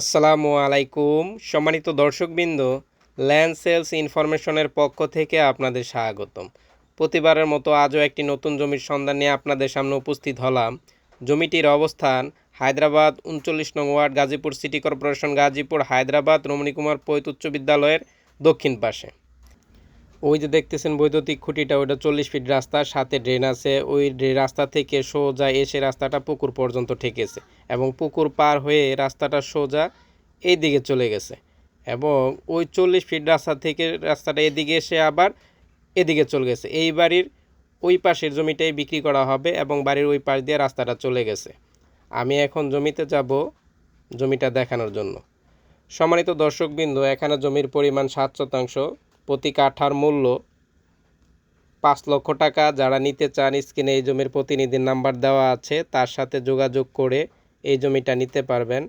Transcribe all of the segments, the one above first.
আসসালামু আলাইকুম। সম্মানিত দর্শকবৃন্দ, ল্যান্ড সেলস ইনফরমেশনের পক্ষ থেকে আপনাদের স্বাগতম। প্রতিবারের মতো আজও একটি নতুন জমির সন্ধান নিয়ে আপনাদের সামনে উপস্থিত হলাম। জমিটির অবস্থান হায়দ্রাবাদ উনচল্লিশ নং ward, Gazipur city corporation, Gazipur, Hyderabad Ramani Kumar পৈত উচ্চ বিদ্যালয়ের দক্ষিণ পাশে। ওই যে দেখতেছেন বৈদ্যুতিক খুঁটিটা, ওইটা চল্লিশ ফিট রাস্তা সাথে ড্রেন আছে। ওই রাস্তা থেকে সোজা এসে রাস্তাটা পুকুর পর্যন্ত ঠেকেছে এবং পুকুর পার হয়ে রাস্তাটা সোজা এই দিকে চলে গেছে এবং ওই চল্লিশ ফিট রাস্তা থেকে রাস্তাটা এদিকে এসে আবার এদিকে চলে গেছে। এই বাড়ির ওই পাশের জমিটাই বিক্রি করা হবে এবং বাড়ির ওই পাশ দিয়ে রাস্তাটা চলে গেছে। আমি এখন জমিতে যাব জমিটা দেখানোর জন্য। সম্মানিত দর্শকবৃন্দ, এখানে জমির পরিমাণ সাত শতাংশ প্রতি কাঠার মূল্য পাঁচ লক্ষ টাকা। যারা নিতে চান, স্ক্রিনে এই জমির প্রতিনিধির নাম্বার দেওয়া আছে, তার সাথে যোগাযোগ করে এই জমিটা নিতে পারবেন।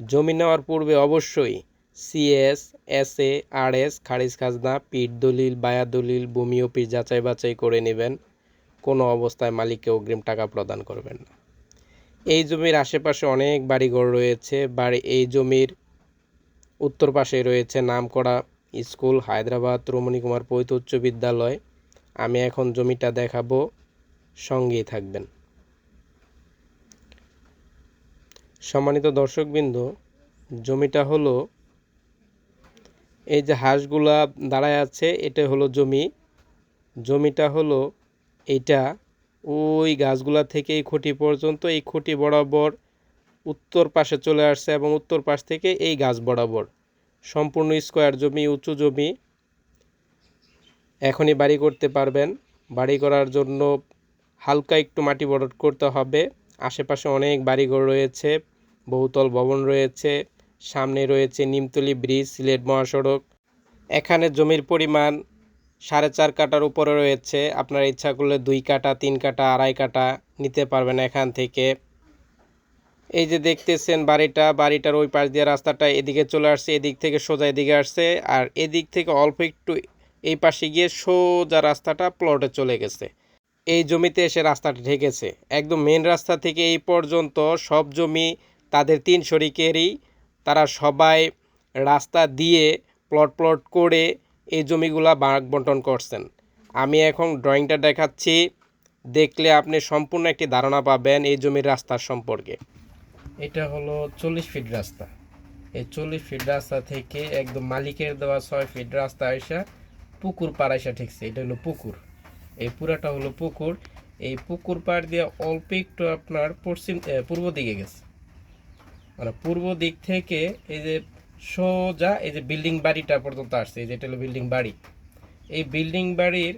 জমি নেওয়ার পূর্বে অবশ্যই CS S A R S খারিজ খাজনা পিঠ দলিল, বায়া দলিল, ভূমি অফিস যাচাই বাছাই করে নেবেন। কোনো অবস্থায় মালিককে অগ্রিম টাকা প্রদান করবেন না। এই জমির আশেপাশে অনেক বাড়িঘর রয়েছে। বাড়ি এই জমির উত্তর পাশে রয়েছে নামকরা স্কুল হায়দ্রাবাদ, রমণী কুমার পৈত উচ্চ বিদ্যালয়। আমি এখন জমিটা দেখাবো, সঙ্গেই থাকবেন। সম্মানিত দর্শকবৃন্দ, জমিটা হলো এই যে হাঁসগুলা দাঁড়ায় আছে, এটা হলো জমি। জমিটা হলো এইটা ওই গাছগুলা থেকে এই খুঁটি পর্যন্ত, এই খুঁটি বরাবর উত্তর পাশে চলে আসছে এবং উত্তর পাশ থেকে এই গাছ বরাবর। সম্পূর্ণ স্কোয়ার জমি, উঁচু জমি, এখনই বাড়ি করতে পারবেন। বাড়ি করার জন্য হালকা একটু মাটি বরট করতে হবে। আশেপাশে অনেক বাড়িঘর রয়েছে, বহুতল ভবন রয়েছে, সামনে রয়েছে নিমতলি ব্রিজ, সিলেট মহাসড়ক। এখানে জমির পরিমাণ সাড়ে চার কাটার উপরে রয়েছে। আপনার ইচ্ছা করলে দুই কাটা, তিন কাটা, আড়াই কাটা নিতে পারবেন এখান থেকে। এই যে দেখতেছেন বাড়িটা, বাড়িটার ওই পাশ দিয়ে রাস্তাটা এদিকে চলে আসছে, এদিক থেকে সোজা এদিকে আসছে আর এদিক থেকে অল্প একটু এই পাশে গিয়ে সোজা রাস্তাটা প্লটে চলে গেছে। এই জমিতে এসে রাস্তাটা ঢেকেছে। একদম মেন রাস্তা থেকে এই পর্যন্ত সব জমি তাদের তিন শরিকেরই। তারা সবাই রাস্তা দিয়ে প্লট প্লট করে এই জমিগুলা ভাগ বন্টন করছেন। আমি এখন ড্রয়িংটা দেখাচ্ছি। দেখলে আপনি সম্পূর্ণ একটি ধারণা পাবেন এই জমির রাস্তার সম্পর্কে। এটা হলো চল্লিশ ফিট রাস্তা। এই চল্লিশ ফিট রাস্তা থেকে একদম মালিকের দেওয়া ছয় ফিট রাস্তা আসা পুকুর পাড় আসা ঠিকছে, এটা হলো পুকুর। এই পুরাটা হলো পুকুর। এই পুকুর পাড় দিয়ে অল্প একটু আপনার পশ্চিম পূর্ব দিকে গেছে। মানে পূর্ব দিক থেকে এই যে সোজা এই যে বিল্ডিং বাড়িটা পর্যন্ত আসছে, এই যে এটা হলো বিল্ডিং বাড়ি। এই বিল্ডিং বাড়ির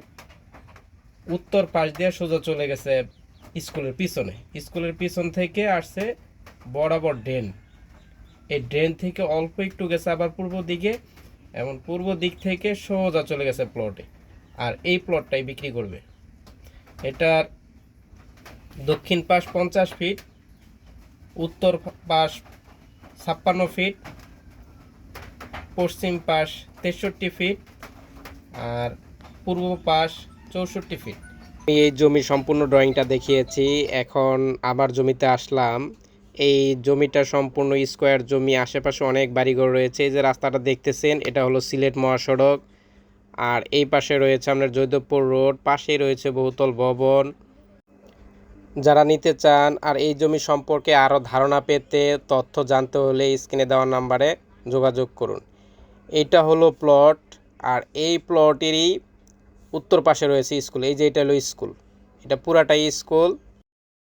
উত্তর পাশ দিয়ে সোজা চলে গেছে স্কুলের পিছনে। স্কুলের পিছন থেকে আসছে বরাবর ড্রেন। এই ড্রেন থেকে অল্প একটু গেছে আবার পূর্ব দিকে এমন পূর্ব দিক থেকে সোজা চলে গেছে প্লটে। আর এই প্লটটাই বিক্রি করবে। এটার দক্ষিণ পাশ পঞ্চাশ ফিট, উত্তর পাশ ছাপ্পান্ন ফিট, পশ্চিম পাশ তেষট্টি ফিট, আর পূর্ব পাশ চৌষট্টি ফিট। আমি এই জমি সম্পূর্ণ ড্রয়িংটা দেখিয়েছি। এখন আবার জমিতে আসলাম। এই জমিটা সম্পূর্ণ স্কোয়ার জমি, আশেপাশে অনেক বাড়িঘর রয়েছে। এই যে রাস্তাটা দেখতেছেন, এটা হলো সিলেট মহাসড়ক। আর এই পাশে রয়েছে আপনার জৈদবপুর রোড, পাশেই রয়েছে বহুতল ভবন। যারা নিতে চান আর এই জমি সম্পর্কে আরও ধারণা পেতে, তথ্য জানতে হলে স্ক্রিনে দেওয়া নাম্বারে যোগাযোগ করুন। এটা হলো প্লট, আর এই প্লটেরই উত্তর পাশে রয়েছে স্কুল। এই যে এটা হলো স্কুল, এটা পুরাটাই স্কুল।